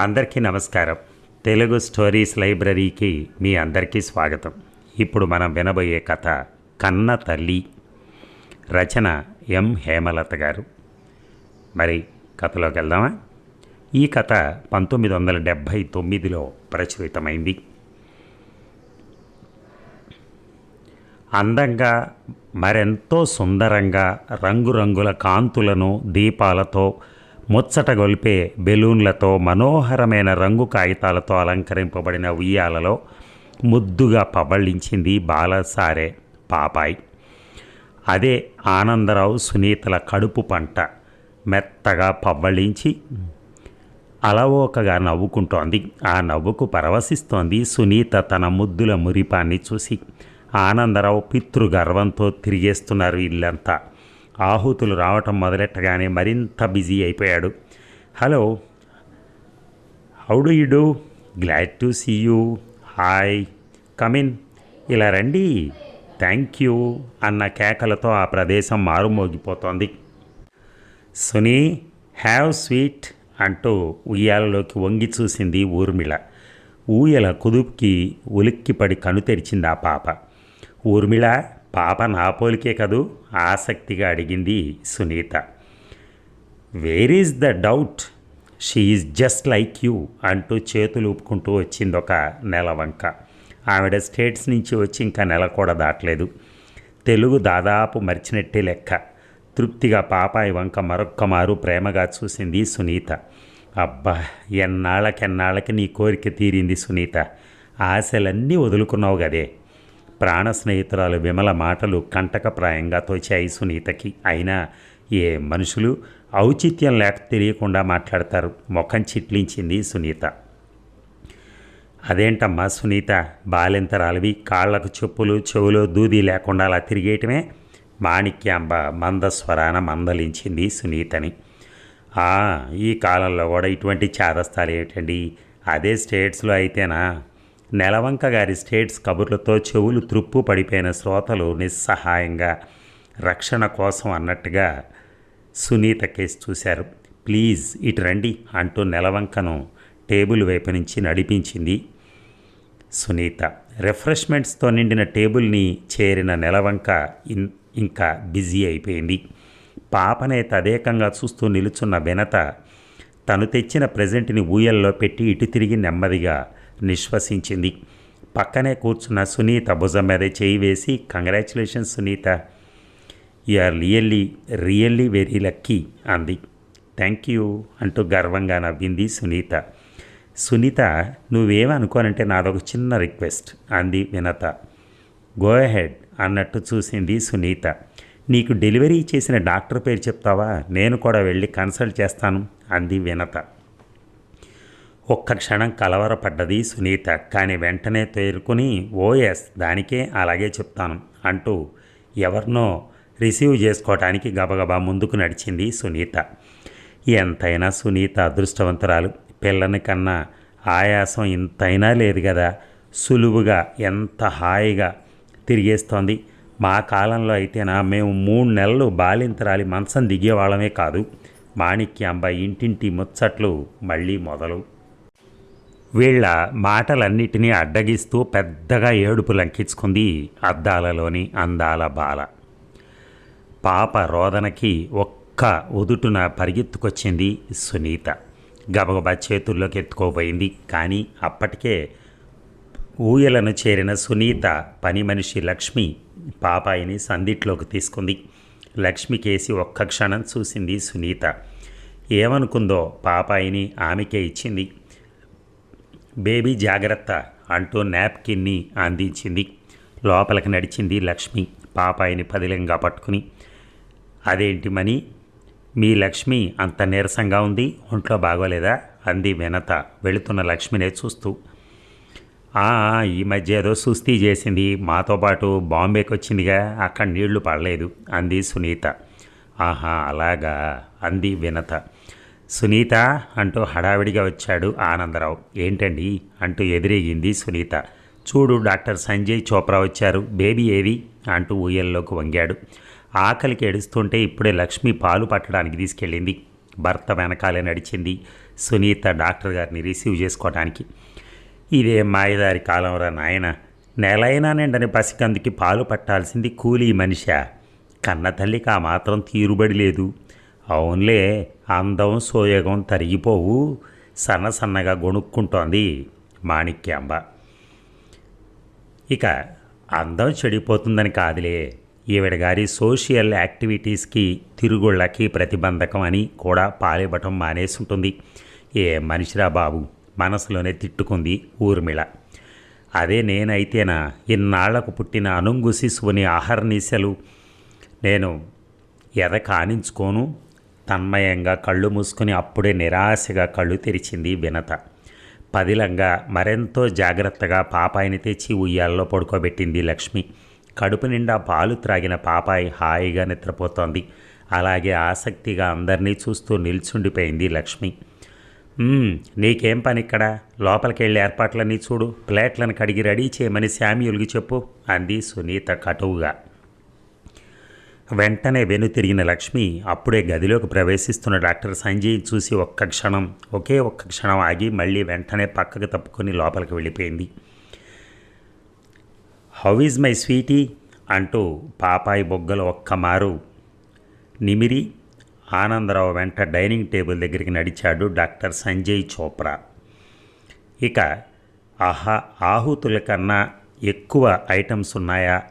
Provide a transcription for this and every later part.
అందరికీ నమస్కారం. తెలుగు స్టోరీస్ లైబ్రరీకి మీ అందరికీ స్వాగతం. ఇప్పుడు మనం వినబోయే కథ కన్న తల్లి. రచన ఎం. హేమలత గారు. మరి కథలోకి వెళ్దామా? ఈ కథ పంతొమ్మిది వందల డెబ్భై తొమ్మిదిలో ప్రచురితమైంది. అందంగా మరెంతో సుందరంగా రంగురంగుల కాంతులను దీపాలతో ముచ్చటగొల్పే బెలూన్లతో మనోహరమైన రంగు కాగితాలతో అలంకరింపబడిన ఉయ్యాలలో ముద్దుగా పవళించింది బాలసారే పాపాయి. అదే ఆనందరావు సునీతల కడుపు పంట మెత్తగా పవ్వళించి అలవోకగా నవ్వుకుంటోంది. ఆ నవ్వుకు పరవశిస్తోంది సునీత తన ముద్దుల మురిపాన్ని చూసి. ఆనందరావు పితృగర్వంతో తిరిగేస్తున్నారు ఇల్లంతా. ఆహుతులు రావటం మొదలెట్టగానే మరింత బిజీ అయిపోయాడు. Hello how do you do? Glad to see you. Hi come in ఇలా రండి. థ్యాంక్ యూ అన్న కేకలతో ఆ ప్రదేశం మారుమోగిపోతోంది. సునీ హ్యావ్ స్వీట్ అంటూ ఉయ్యాలలోకి వంగి చూసింది ఊర్మిళ. ఊయల కుదుపుకి ఉలిక్కిపడి కను తెరిచింది ఆ పాప. ఊర్మిళ పాప నా పోలికే కదూ? ఆసక్తిగా అడిగింది Sunitha. Where is the doubt she is just like you అంటూ చేతులు ఊపుకుంటూ వచ్చింది ఒక నెల వంక. ఆవిడ స్టేట్స్ నుంచి వచ్చి ఇంకా నెల కూడా దాటలేదు. తెలుగు దాదాపు మర్చినట్టే లెక్క. తృప్తిగా పాపాయి వంక మరొక్క మారు ప్రేమగా చూసింది సునీత. అబ్బా ఎన్నాళ్ళకెన్నాళ్ళకి నీ కోరిక తీరింది సునీత. ఆశలన్నీ వదులుకున్నావు గదే. ప్రాణ స్నేహితురాలు విమల మాటలు కంటకప్రాయంగా తోచాయి సునీతకి. అయినా ఏ మనుషులు ఔచిత్యం లేక తెలియకుండా మాట్లాడతారు. ముఖం చిట్లించింది సునీత. అదేంటమ్మా సునీత? బాలింతరాలివి కాళ్ళకు చెప్పులు చెవులో దూది లేకుండా అలా తిరిగేయటమే? మాణిక్యాంబ మందస్వరాన మందలించింది సునీతని. ఈ కాలంలో కూడా ఇటువంటి చాదస్తాలు ఏమిటండి? అదే స్టేట్స్లో అయితేనా? నెలవంక గారి స్టేట్స్ కబుర్లతో చెవులు త్రుప్పు పడిపోయిన శ్రోతలు నిస్సహాయంగా రక్షణ కోసం అన్నట్టుగా సునీత కేసు చూశారు. ప్లీజ్ ఇటు రండి అంటూ నెలవంకను టేబుల్ వైపు నుంచి నడిపించింది సునీత. రిఫ్రెష్మెంట్స్తో నిండిన టేబుల్ని చేరిన నెలవంక ఇన్ ఇంకా బిజీ అయిపోయింది. పాపనే తదేకంగా చూస్తూ నిలుచున్న వినత తను తెచ్చిన ప్రజెంట్ని ఊయల్లో పెట్టి ఇటు తిరిగి నెమ్మదిగా నిశ్వసించింది. పక్కనే కూర్చున్న సునీత భుజం మీద చేయి వేసి congratulations Sunitha. You are really really very lucky అంది. థ్యాంక్ యూ అంటూ గర్వంగా నవ్వింది సునీత. సునీత నువ్వేమనుకోనంటే నాదొక చిన్న రిక్వెస్ట్ అంది వినత. గో హెడ్ అన్నట్టు చూసింది సునీత. నీకు డెలివరీ చేసిన డాక్టర్ పేరు చెప్తావా? నేను కూడా వెళ్ళి కన్సల్ట్ చేస్తాను అంది వినత. ఒక్క క్షణం కలవరపడ్డది సునీత. కానీ వెంటనే తేరుకుని ఓఎస్ దానికే అలాగే చెప్తాను అంటూ ఎవరినో రిసీవ్ చేసుకోవటానికి గబగబా ముందుకు నడిచింది సునీత. ఎంతైనా సునీత అదృష్టవంతురాలు. పిల్లని కన్నా ఆయాసం ఇంతైనా లేదు కదా సులువుగా ఎంత హాయిగా తిరిగేస్తోంది. మా కాలంలో అయితేనా మేము మూడు నెలలు బాలింతరాలి మంచం దిగేవాళ్ళమే కాదు. మాణిక్యాంబ ఇంటింటి ముచ్చట్లు మళ్ళీ మొదలు. వీళ్ళ మాటలన్నిటినీ అడ్డగిస్తూ పెద్దగా ఏడుపు లంకించుకుంది అద్దాలలోని అందాల బాల. పాప రోదనకి ఒక్క ఉదుటున పరిగెత్తుకొచ్చింది సునీత. గబగబా చేతుల్లోకి ఎత్తుకోబోయింది. కానీ అప్పటికే ఊయలను చేరిన సునీత పని మనిషి లక్ష్మి పాపాయిని సందిట్లోకి తీసుకుంది. లక్ష్మికేసి ఒక్క క్షణం చూసింది సునీత. ఏమనుకుందో పాపాయిని ఆమెకే ఇచ్చింది. బేబీ జాగ్రత్త అంటూ నాప్కిన్ని అందించింది. లోపలికి నడిచింది లక్ష్మి. పాపాయిని పదిలంగా పట్టుకుని అదేంటి మని? మీ లక్ష్మి అంత నీరసంగా ఉంది. ఒంట్లో బాగోలేదా? అంది వినత. వెళుతున్న లక్ష్మినే చూస్తూ ఈ మధ్య ఏదో సుస్తీ చేసింది. మాతో పాటు బాంబేకి వచ్చిందిగా. అక్కడ నీళ్ళు పడలేదు. అంది సునీత. ఆహా అలాగా. అంది వినత. సునీత అంటూ హడావిడిగా వచ్చాడు ఆనందరావు. ఏంటండి? అంటూ ఎదురేగింది సునీత. చూడు డాక్టర్ సంజయ్ చోప్రా వచ్చారు. బేబీ ఏవి అంటూ ఊయల్లోకి వంగాడు. ఆకలికి ఏడుస్తుంటే ఇప్పుడే లక్ష్మి పాలు పట్టడానికి తీసుకెళ్ళింది. భర్త వెనకాలే నడిచింది సునీత డాక్టర్ గారిని రిసీవ్ చేసుకోవడానికి ఇదే మాయదారి కాలంరా నాయన. నెలైనా నిండని పసికందుకి పాలు పట్టాల్సింది కూలీ మనిషా. కన్న తల్లికి ఆ మాత్రం తీరుబడి లేదు. అవునులే అందం సోయగం తరిగిపోవు సన్న సన్నగా గొణుక్కుంటోంది మాణిక్యాంబ. ఇక అందం చెడిపోతుందని కాదులే ఈవిడ గారి సోషల్ యాక్టివిటీస్కి తిరుగుళ్ళకి ప్రతిబంధకం అని కూడా పాలివ్వటం మానేసుంటుంది. ఏ మనిషిరా బాబు మనసులోనే తిట్టుకుంది ఊర్మిళ. అదే నేనైతేనా ఇన్నాళ్ళకు పుట్టిన అనుంగు శిశువుని ఆహర్నిశలు నేను ఎద కానించుకోను? తన్మయంగా కళ్ళు మూసుకుని అప్పుడే నిరాశగా కళ్ళు తెరిచింది వినత. పదిలంగా మరెంతో జాగ్రత్తగా పాపాయిని తెచ్చి ఉయ్యాల్లో పడుకోబెట్టింది లక్ష్మి. కడుపు నిండా పాలు త్రాగిన పాపాయి హాయిగా నిద్రపోతోంది. అలాగే ఆసక్తిగా అందరినీ చూస్తూ నిల్చుండిపోయింది లక్ష్మి. నీకేం పని ఇక్కడ లోపలికి వెళ్ళి ఏర్పాట్లన్నీ చూడు. ప్లేట్లను కడిగి రెడీ చేయమని శామ్యుల్కి చెప్పు అంది సునీత కటువుగా. వెంటనే వెనుతిరిగిన లక్ష్మి అప్పుడే గదిలోకి ప్రవేశిస్తున్న డాక్టర్ సంజయ్ చూసి ఒక్క క్షణం ఒకే ఒక్క క్షణం ఆగి మళ్ళీ వెంటనే పక్కకు తప్పుకొని లోపలికి వెళ్ళిపోయింది. How is my sweetie? అంటూ పాపాయి బొగ్గలు ఒక్క మారు నిమిరి ఆనందరావు వెంట డైనింగ్ టేబుల్ దగ్గరికి నడిచాడు డాక్టర్ సంజయ్ చోప్రా. ఇక ఆహా ఆహుతుల కన్నా ఎక్కువ ఐటమ్స్ ఉన్నాయా?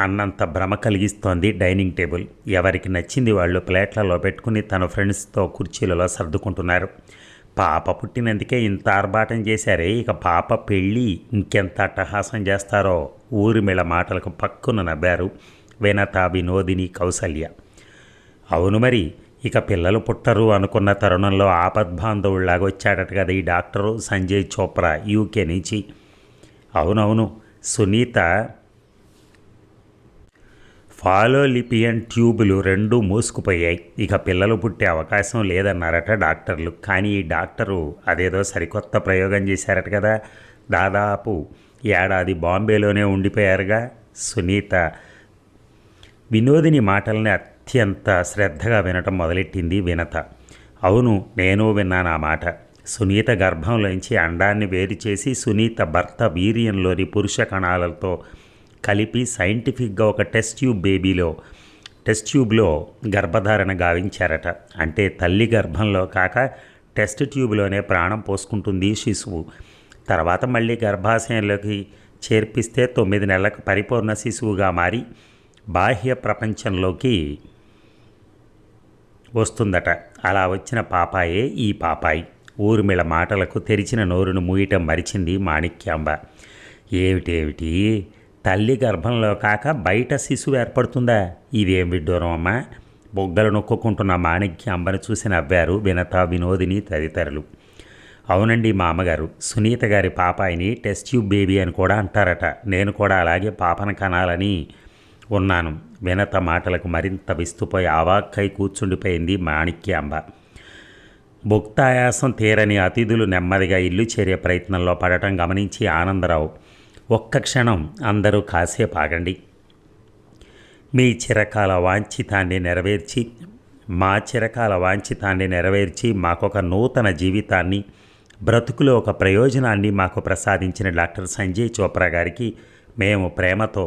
అన్నంత భ్రమ కలిగిస్తోంది డైనింగ్ టేబుల్. ఎవరికి నచ్చింది వాళ్ళు ప్లేట్లలో పెట్టుకుని తన ఫ్రెండ్స్తో కుర్చీలలో సర్దుకుంటున్నారు. పాప పుట్టినందుకే ఇంత ఆర్భాటం చేశారే ఇక పాప పెళ్ళి ఇంకెంత అట్టహాసం చేస్తారో ఊరిమిళ మాటలకు పక్కున నవ్వారు వినత వినోదిని కౌసల్య. అవును మరి ఇక పిల్లలు పుట్టరు అనుకున్న తరుణంలో ఆపద్బాంధవుల్లాగా వచ్చాడట కదా ఈ డాక్టరు సంజయ్ చోప్రా యూకే నుంచి. అవునవును సునీత ఫాలోలిపియన్ ట్యూబులు రెండూ మూసుకుపోయాయి. ఇక పిల్లలు పుట్టే అవకాశం లేదన్నారట డాక్టర్లు. కానీ ఈ డాక్టరు అదేదో సరికొత్త ప్రయోగం చేశారట కదా. దాదాపు ఏడాది బాంబేలోనే ఉండిపోయారుగా. సునీత వినోదిని మాటల్ని అత్యంత శ్రద్ధగా వినటం మొదలెట్టింది వినత. అవును నేను విన్నాను ఆ మాట. సునీత గర్భంలోంచి అండాన్ని వేరు చేసి సునీత భర్త వీర్యంలోని పురుష కణాలతో కలిపి సైంటిఫిక్గా ఒక టెస్ట్ ట్యూబ్ బేబీలో టెస్ట్ ట్యూబ్లో గర్భధారణ గావించారట. అంటే తల్లి గర్భంలో కాక టెస్ట్ ట్యూబ్లోనే ప్రాణం పోసుకుంటుంది శిశువు. తర్వాత మళ్ళీ గర్భాశయంలోకి చేర్పిస్తే తొమ్మిది నెలలకు పరిపూర్ణ శిశువుగా మారి బాహ్య ప్రపంచంలోకి వస్తుందట. అలా వచ్చిన పాపాయే ఈ పాపాయి. ఊర్మిళ మాటలకు తెరిచిన నోరును మూయటం మరిచింది మాణిక్యాంబ. ఏమిటేమిటి? తల్లి గర్భంలో కాక బయట శిశువు ఏర్పడుతుందా? ఇదేం విడ్డూరం అమ్మా? బొగ్గలు నొక్కుకుంటున్న మాణిక్యాంబను చూసి నవ్వారు వినత వినోదిని తదితరులు. అవునండి మా అమ్మగారు సునీత గారి పాపాయిని టెస్ట్ ట్యూబ్ బేబీ అని కూడా అంటారట. నేను కూడా అలాగే పాపన కనాలని ఉన్నాను. వినత మాటలకు మరింత విస్తుపోయి అవాక్కై కూర్చుండిపోయింది మాణిక్య అంబ. భుక్తాయాసం తీరని అతిథులు నెమ్మదిగా ఇల్లు చేరే ప్రయత్నంలో పడటం గమనించి ఆనందరావు. ఒక్క క్షణం అందరూ కాసేపు ఆగండి. మీ చిరకాల వాంఛితాన్ని నెరవేర్చి మా చిరకాల వాంఛితాన్ని నెరవేర్చి మాకొక నూతన జీవితాన్ని బ్రతుకులో ఒక ప్రయోజనాన్ని మాకు ప్రసాదించిన డాక్టర్ సంజయ్ చోప్రా గారికి మేము ప్రేమతో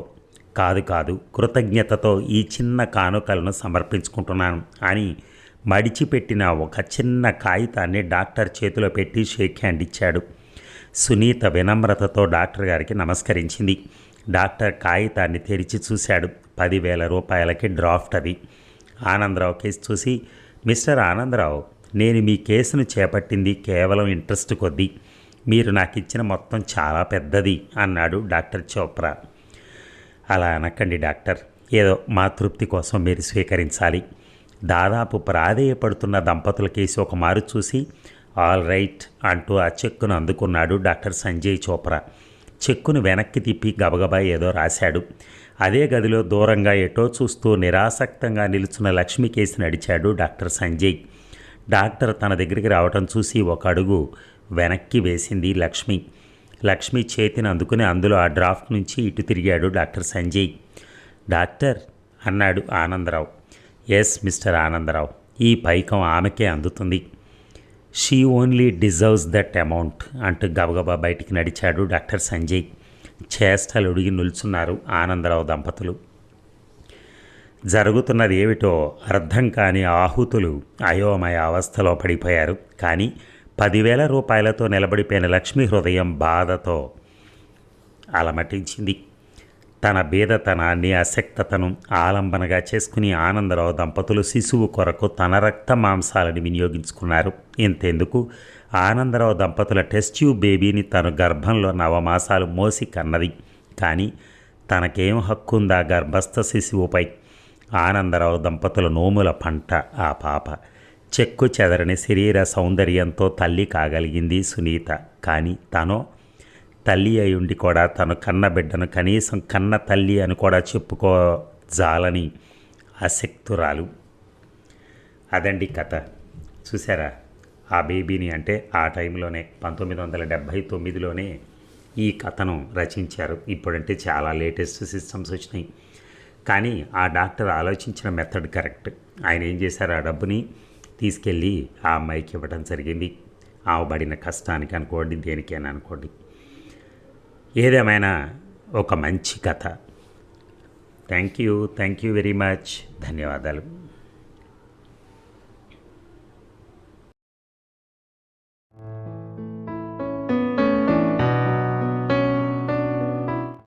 కాదు కాదు కృతజ్ఞతతో ఈ చిన్న కానుకలను సమర్పించుకుంటున్నాను అని మడిచిపెట్టిన ఒక చిన్న కాగితాన్ని డాక్టర్ చేతిలో పెట్టి షేక్ హ్యాండ్ ఇచ్చాడు. సునీత వినమ్రతతో డాక్టర్ గారికి నమస్కరించింది. డాక్టర్ కాగితాన్ని తెరిచి చూశాడు. పదివేల రూపాయలకి డ్రాఫ్ట్ అది. ఆనందరావు కేసు చూసి మిస్టర్ ఆనందరావు నేను మీ కేసును చేపట్టింది కేవలం ఇంట్రెస్ట్ కొద్దీ. మీరు నాకు ఇచ్చిన మొత్తం చాలా పెద్దది అన్నాడు డాక్టర్ చోప్రా. అలా అనకండి డాక్టర్. ఏదో మా తృప్తి కోసం మీరు స్వీకరించాలి. దాదాపు ప్రాధేయపడుతున్న దంపతుల కేసు ఒక మారు చూసి ఆల్ రైట్ అంటూ ఆ చెక్కును అందుకున్నాడు డాక్టర్ సంజయ్ చోప్రా. చెక్కును వెనక్కి తిప్పి గబగబా ఏదో రాశాడు. అదే గదిలో దూరంగా ఎటో చూస్తూ నిరాసక్తంగా నిలుచున్న లక్ష్మి కేసి నడిచాడు డాక్టర్ సంజయ్. డాక్టర్ తన దగ్గరికి రావటం చూసి ఒక అడుగు వెనక్కి వేసింది లక్ష్మి. లక్ష్మి చేతిని అందుకుని అందులో ఆ డ్రాఫ్ట్ నుంచి ఇటు తిరిగాడు డాక్టర్ సంజయ్. డాక్టర్ అన్నాడు ఆనందరావు. ఎస్ మిస్టర్ ఆనందరావు ఈ పైకం ఆమెకే అందుతుంది. She only deserves that amount అంటూ గబగబా బయటికి నడిచాడు డాక్టర్ సంజయ్. చేష్టలు ఉడిగి నిల్చున్నారు ఆనందరావు దంపతులు. జరుగుతున్నది ఏమిటో అర్థం కాని ఆహుతులు అయోమయ అవస్థలో పడిపోయారు. కానీ పదివేల రూపాయలతో నిలబడిపోయిన లక్ష్మీ హృదయం బాధతో అలమటించింది. తన బీదతనాన్ని అసక్తతను ఆలంబనగా చేసుకుని ఆనందరావు దంపతులు శిశువు కొరకు తన రక్త మాంసాలని వినియోగించుకున్నారు. ఇంతెందుకు? ఆనందరావు దంపతుల టెస్ట్ ట్యూబ్ బేబీని తను గర్భంలో నవమాసాలు మోసి కన్నది. కానీ తనకేం హక్కుందా గర్భస్థ శిశువుపై? ఆనందరావు దంపతుల నోముల పంట ఆ పాప చెక్కు చెదరని శరీర సౌందర్యంతో తల్లి కాగలిగింది సునీత. కానీ తనో తల్లి అయి ఉండి కూడా తను కన్న బిడ్డను కనీసం కన్న తల్లి అని కూడా చెప్పుకోజాలని అశక్తురాలు అదండి కథ. చూసారా ఆ బేబీని అంటే ఆ టైంలోనే పంతొమ్మిది వందల డెబ్భై తొమ్మిదిలోనే ఈ కథను రచించారు. ఇప్పుడంటే చాలా లేటెస్ట్ సిస్టమ్స్ వచ్చినాయి. కానీ ఆ డాక్టర్ ఆలోచించిన మెథడ్ కరెక్ట్. ఆయన ఏం చేశారు? ఆ డబ్బుని తీసుకెళ్ళి ఆ అమ్మాయికి ఇవ్వడం జరిగింది. ఆమె పడిన కష్టానికి అనుకోండి దేనికైనా అనుకోండి. ఏదేమైనా ఒక మంచి కథ. Thank you thank you very much. ధన్యవాదాలు.